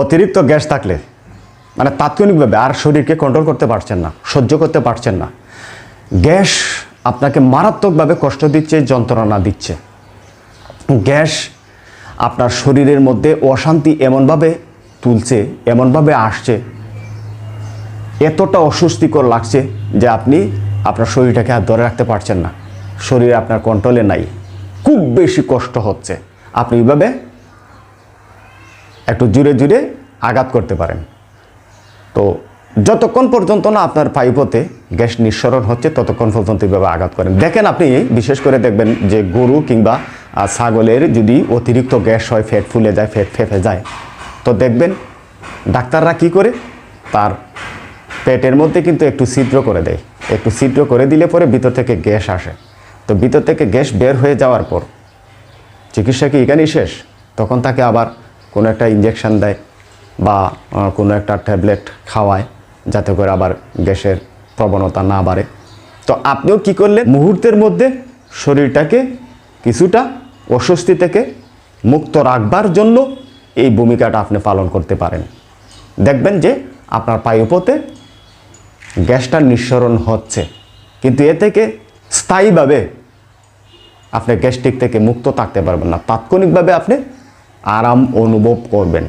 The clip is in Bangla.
অতিরিক্ত গ্যাস থাকলে মানে তাৎক্ষণিকভাবে আর শরীরকে কন্ট্রোল করতে পারছেন না, সহ্য করতে পারছেন না। গ্যাস আপনাকে মারাত্মকভাবে কষ্ট দিচ্ছে, যন্ত্রণা দিচ্ছে। গ্যাস আপনার শরীরের মধ্যে অশান্তি এমনভাবে তুলছে, এমনভাবে আসছে, এতটা অস্বস্তিকর লাগছে যে আপনি আপনার শরীরটাকে আর ধরে রাখতে পারছেন না। শরীর আপনার কন্ট্রোলে নাই। খুব বেশি কষ্ট হচ্ছে। আপনি এইভাবে একটু জুড়ে জুড়ে আঘাত করতে পারেন। তো যতক্ষণ পর্যন্ত না আপনার পাইপতে গ্যাস নিঃসরণ হচ্ছে, ততক্ষণ পর্যন্ত এইভাবে আঘাত করেন। দেখেন আপনি, বিশেষ করে দেখবেন যে গরু কিংবা ছাগলের যদি অতিরিক্ত গ্যাস হয়, ফ্যাট ফুলে যায়, ফ্যাট ফেপে যায়, তো দেখবেন ডাক্তাররা কি করে? তার পেটের মধ্যে কিন্তু একটু ছিদ্র করে দেয়। একটু ছিদ্র করে দিলে পরে ভিতর থেকে গ্যাস আসে। তো ভিতর থেকে গ্যাস বের হয়ে যাওয়ার পর চিকিৎসা কি এখানেই শেষ? তখন তাকে আবার কোনো একটা ইঞ্জেকশন দেয় বা কোনো একটা ট্যাবলেট খাওয়ায়, যাতে করে আবার গ্যাসের প্রবণতা না বাড়ে। তো আপনিও কি করলেন? মুহূর্তের মধ্যে শরীরটাকে কিছুটা অস্বস্তি থেকে মুক্ত রাখবার জন্য এই ভূমিকাটা আপনি পালন করতে পারেন। দেখবেন যে আপনার পায়ুপথে গ্যাসটা নিঃসরণ হচ্ছে, কিন্তু এ থেকে স্থায়ীভাবে আপনি গ্যাস্ট্রিক থেকে মুক্ত থাকতে পারবেন না। তাৎক্ষণিকভাবে আপনি আরাম অনুভব করবেন।